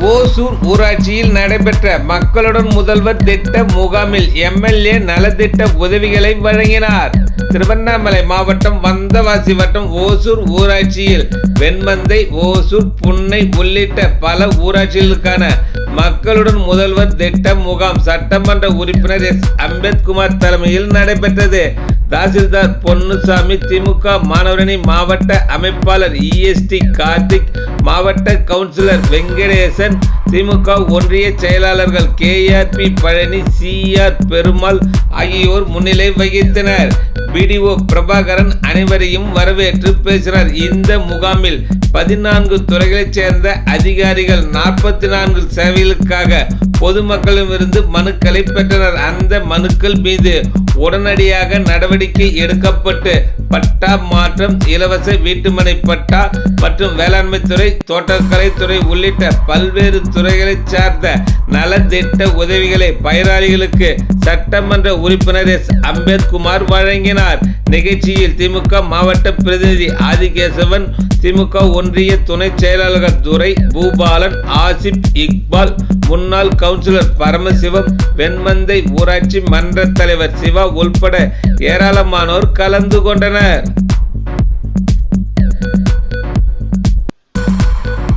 ஓசூர் ஊராட்சியில் நடைபெற்ற மக்களுடன் முதல்வர் திட்ட முகாமில் எம்எல்ஏ நலத்திட்ட உதவிகளை வழங்கினார். திருவண்ணாமலை மாவட்டம் வந்தவாசி வட்டம் ஓசூர் ஊராட்சியில் வெண்மந்தை ஓசூர் புன்னை உள்ளிட்ட பல ஊராட்சிகளுக்கான மக்களுடன் முதல்வர் திட்ட முகாம் சட்டமன்ற உறுப்பினர் எஸ். அம்பேத்குமார் தலைமையில் நடைபெற்றது. தாசில்தார் பொன்னுசாமி திமுக மாணவரணி மாவட்ட அமைப்பாளர் இஎஸ்டி கார்த்திக் மாவட்ட கவுன்சிலர் வெங்கடேசன் திமுக ஒன்றிய செயலாளர்கள் கேஆர்பி பழனி சிஆர் பெருமாள் ஆகியோர் முன்னிலை வகித்தனர். பிடிஓ பிரபாகரன் அனைவரையும் வரவேற்று பேசினார் இந்த முகாமில் பதினான்கு துறைகளைச் சேர்ந்த அதிகாரிகள் நாற்பத்தி நான்கு சேவைகளுக்காக பொதுமக்களிடமிருந்து மனுக்களை பெற்றனர். அந்த மனுக்கள் மீது உடனடியாக நடவடிக்கை எடுக்கப்பட்டு பட்டா மாற்றம் இலவச வீட்டுமனை பட்டா மற்றும் வேளாண்மை துறை தோட்டக்கலைத்துறை உள்ளிட்ட பல்வேறு துறைகளைச் சார்ந்த நலத்திட்ட உதவிகளை பயனாளிகளுக்கு சட்டமன்ற உறுப்பினர் எஸ். அம்பேத்குமார் வழங்கினார். நிகழ்ச்சியில் திமுக மாவட்ட பிரதிநிதி ஆதிகேசவன் திமுக ஒன்றிய துணை செயலாளர் துரை பூபாலன் ஆசிப் இக்பால் முன்னாள் கவுன்சிலர் பரமசிவம் வெண்மந்தை ஊராட்சி மன்ற தலைவர் சிவா உள்பட ஏராளமானோர் கலந்து கொண்டனர்.